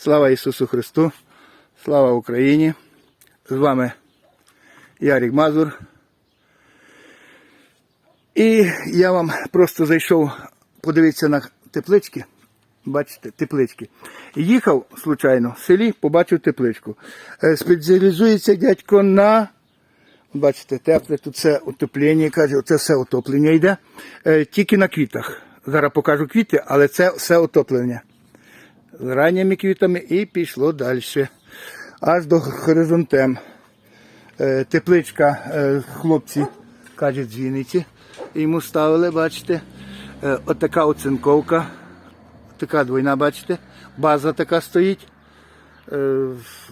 Слава Ісусу Христу! Слава Україні! З вами Ярік Мазур. І я вам просто зайшов подивитися на теплички. Бачите, теплички. Їхав случайно в селі, побачив тепличку. Е, Спеціалізується дядько на. Бачите, тепле, тут все утеплення, каже, це все утоплення йде. Е, Тільки на квітах. Зараз покажу квіти, але це все утоплення. Ранніми квітами і пішло далі. Аж до хоризонтем. Е, Тепличка, е, хлопці кажуть, з. Йому ставили, бачите, е, отака оцинковка. Така двойна, бачите, база така стоїть.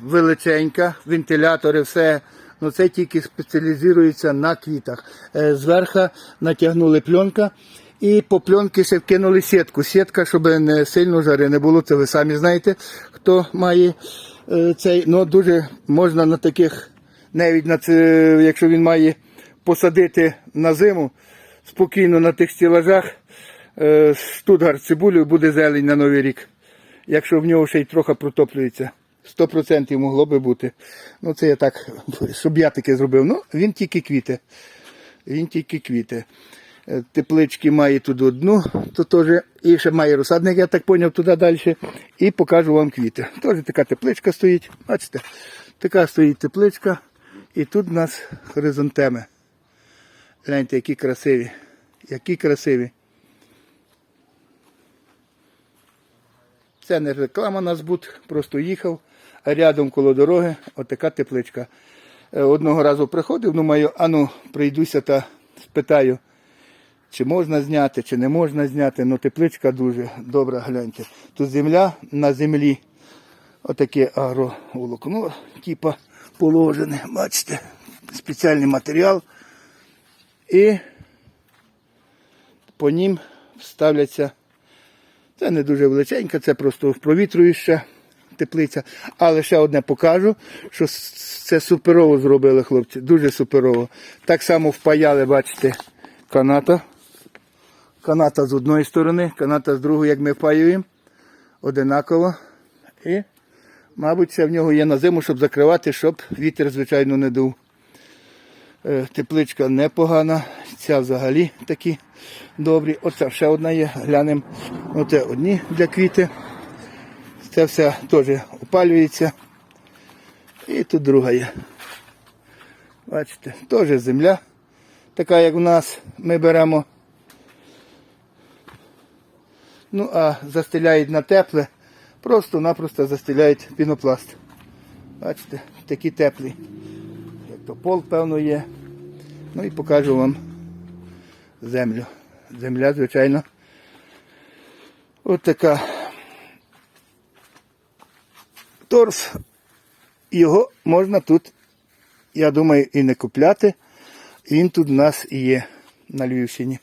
Величенька, вентилятори, все. Ну це тільки спеціалізується на квітах. Зверху натягнули пленка і по пленки ще вкинули сітку. Сітка, щоб не сильно жари не було. Це ви самі знаєте, хто має е, цей. Ну дуже можна на таких, навіть на це, якщо він має посадити на зиму, спокійно на тих стілажах. е, Штутгар цибулю буде зелень на новий рік якщо в нього ще й трохи протоплюється. 100% могло би бути. Ну, це я так, щоб я таке зробив. Ну, він тільки квіти. Він тільки квіти. Е, Теплички має тут одну, то теж, і ще має розсадник, я так зрозумів, туди далі. І покажу вам квіти. Теж така тепличка стоїть. Бачите? Така стоїть тепличка. І тут у нас хоризонтеми. Гляньте, які красиві. Які красиві. Це не реклама на збут, просто їхав, рядом коло дороги отака тепличка. Е, Одного разу приходив, думаю, ану, прийдуся та спитаю, чи можна зняти, чи не можна зняти. Ну, тепличка дуже добра, гляньте. Тут земля на землі. Отаке агроволокно, типа положене, бачите, спеціальний матеріал. І по ним ставляться це не дуже величенька, це просто провітрююча теплиця. Але ще одне покажу, що це суперово зробили хлопці. Дуже суперово. Так само впаяли, бачите, каната. Каната з одної сторони, каната з другої, як ми впаюємо. Одинаково. І, мабуть, це в нього є на зиму, щоб закривати, щоб вітер, звичайно, не дув. Е, Тепличка непогана, ця взагалі такі добрі. Оце ще одна є, глянемо. Оце одні для квіти. Це все теж опалюється. І тут друга є. Бачите, теж земля. Така, як у нас, ми беремо. Ну, а застеляють на тепле, просто-напросто застеляють пінопласт. Бачите, такі теплі. Як то пол, певно, є. Ну і покажу вам землю. Земля, звичайно. От така. Торф. Його можна тут, я думаю, і не купляти. Він тут у нас і є на Львівщині.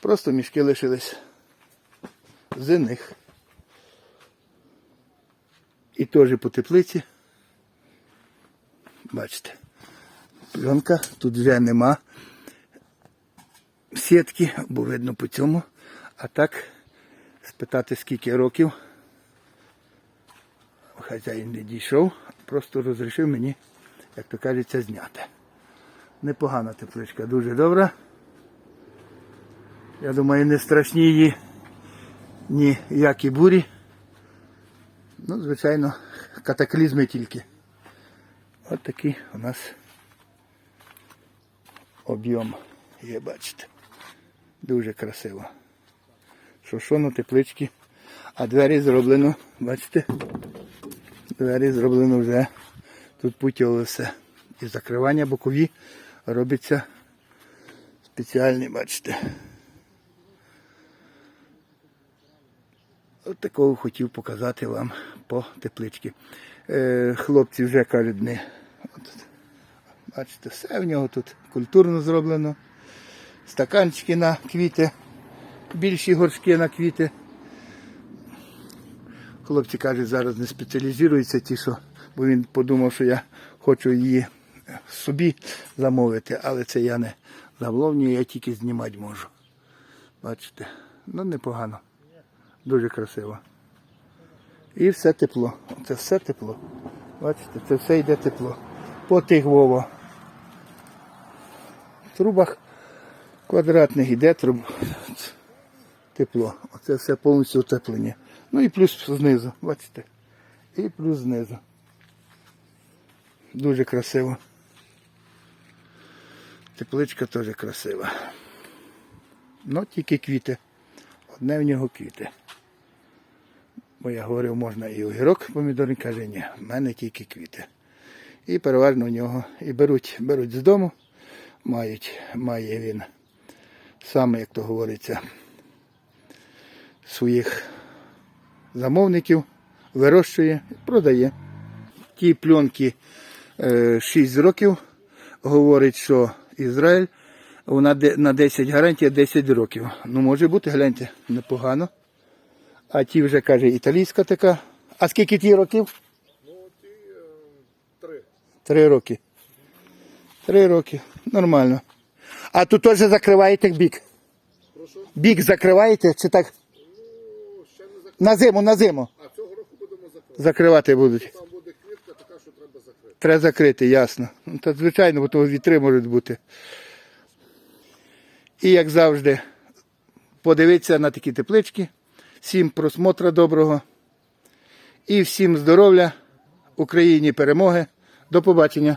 Просто мішки лишились з них. І теж по теплиці. Бачите, пленка, тут вже нема сітки, бо видно по цьому. А так, спитати скільки років. Хазяїн не дійшов, просто розрішив мені, як то кажеться, зняти. Непогана тепличка, дуже добра. Я думаю, не страшні її ніякі бурі. Ну, звичайно, катаклізми тільки. От такий у нас об'єм є, бачите. Дуже красиво. Що теплички. А двері зроблено, бачите? Двері зроблено вже тут путьове все. І закривання бокові робиться спеціальні, бачите. От такого хотів показати вам по тепличці. Е, хлопці вже кажуть, не. От, бачите, все в нього тут культурно зроблено. Стаканчики на квіти, більші горшки на квіти. Хлопці кажуть, зараз не спеціалізуються ті, що, бо він подумав, що я хочу її собі замовити, але це я не замовлюю, я тільки знімати можу. Бачите, ну непогано. Дуже красиво. І все тепло. Це все тепло. Бачите, це все йде тепло. По тих Вова. трубах квадратних йде труб. Тепло. Оце все повністю утеплення. Ну і плюс знизу, бачите. І плюс знизу. Дуже красиво. Тепличка теж красива. Ну, тільки квіти. Одне в нього квіти. Бо я говорив, можна і огірок помідорний, каже, ні, в мене тільки квіти. І переважно в нього і беруть, беруть з дому, мають, має він саме, як то говориться, своїх замовників, вирощує, продає. Ті пленки 6 років говорить, що Ізраїль на 10 гарантія 10 років. Ну, може бути, гляньте, непогано. А ті вже каже, італійська така. А скільки ті років? Ну, ті е, три. Три роки. Три роки. Нормально. А тут теж закриваєте бік. Прошу. Бік закриваєте чи так? Ну, ще не закрити. На зиму, на зиму. А цього року будемо закривати. Закривати будуть. Там буде квітка така, що треба закрити. Треба закрити, ясно. Ну, Та звичайно, бо того вітри можуть бути. І як завжди, подивіться на такі теплички. Всім просмотра доброго. І всім здоров'я, Україні перемоги. До побачення.